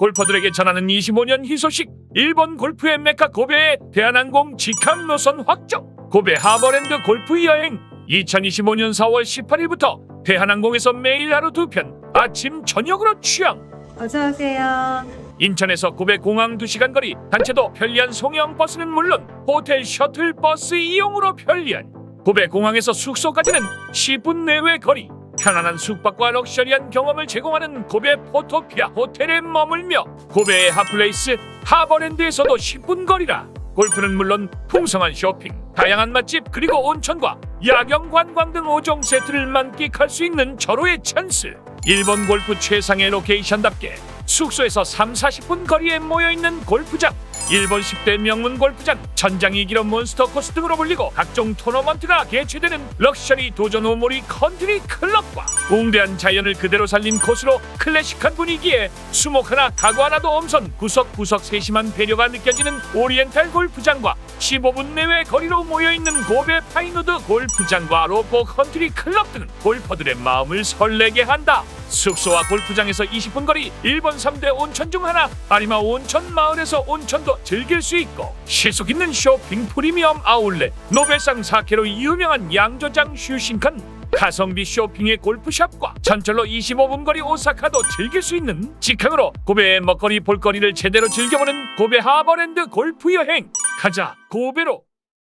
골퍼들에게 전하는 25년 희소식. 일본 골프의 메카 고베의 대한항공 직항 노선 확정. 고베 하버랜드 골프 여행. 2025년 4월 18일부터 대한항공에서 매일 하루 두 편 아침 저녁으로 취항. 어서 오세요. 인천에서 고베 공항 2시간 거리 단체도 편리한 송영 버스는 물론 호텔 셔틀 버스 이용으로 편리한. 고베 공항에서 숙소까지는 10분 내외 거리 편안한 숙박과 럭셔리한 경험을 제공하는 고베 포토피아 호텔에 머물며 고베의 핫플레이스 하버랜드에서도 10분 거리라. 골프는 물론 풍성한 쇼핑, 다양한 맛집 그리고 온천과 야경 관광 등 5종 세트를 만끽할 수 있는 절호의 찬스. 일본 골프 최상의 로케이션답게 숙소에서 3, 40분 거리에 모여있는 골프장 일본 10대 명문 골프장 천장이 길어 몬스터 코스 등으로 불리고 각종 토너먼트가 개최되는 럭셔리 도전 오모리 컨트리 클럽과 웅대한 자연을 그대로 살린 코스로 클래식한 분위기에 수목 하나 가구 하나도 엄선 구석구석 세심한 배려가 느껴지는 오리엔탈 골프장과 15분 내외 거리로 모여있는 고베 파이누드 골프장과 로포 컨트리 클럽 등은 골퍼들의 마음을 설레게 한다. 숙소와 골프장에서 20분 거리 일본 3대 온천 중 하나 아리마 온천 마을에서 온천도 즐길 수 있고 실속 있는 쇼핑 프리미엄 아울렛 노벨상 4개로 유명한 양조장 슈신칸 가성비 쇼핑의 골프샵과 전철로 25분 거리 오사카도 즐길 수 있는 직항으로 고베의 먹거리 볼거리를 제대로 즐겨보는 고베 하버랜드 골프 여행. 가자 고베로